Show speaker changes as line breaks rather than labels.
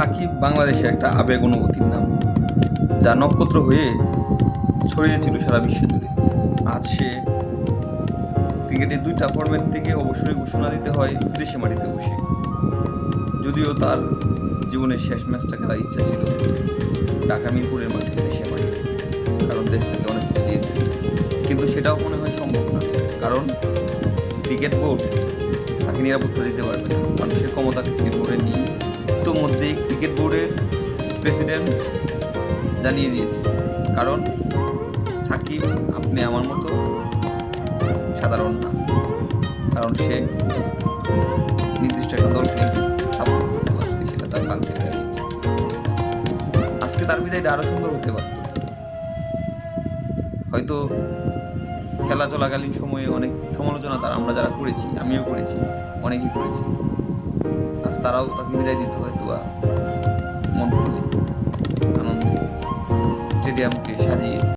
সাকিব বাংলাদেশে একটা আবেগ অনুভূতির নাম, যা নক্ষত্র হয়ে ছড়িয়েছিল সারা বিশ্ব জুড়ে। আজ সে ক্রিকেটের দুইটা ফর্মেট থেকে অবসরে ঘোষণা দিতে হয় বিদেশে মাটিতে বসে। যদিও তার জীবনের শেষ ম্যাচটা খেলার ইচ্ছা ছিল, ঢাকা মিরপুরের মাঠে দেশে মাটিতে কারণ দেশ থেকে অনেক দিয়েছে। কিন্তু সেটাও মনে হয় সম্ভব না, কারণ ক্রিকেট বোর্ড তাকে নিরাপত্তা দিতে পারবে না। মানুষের ক্ষমতা ক্রিকেট প্রেসিডেন্ট জানিয়ে দিয়েছে। কারণ সাকিব, আপনি আমার মতো সাধারণ না। কারণ সে নির্দিষ্ট একটা দলকে আজকে, সেটা তার কালকে আজকে তার বিদায়টা আরও সুন্দর হতে পারত। হয়তো খেলা চলাকালীন সময়ে অনেক সমালোচনা তার, আমরা যারা করেছি, আমিও করেছি, অনেকেই করেছি। আজ তারাও তাকে বিদায় দিতে হয়তো বা মন স্টেডিয়ামকে সাজিয়ে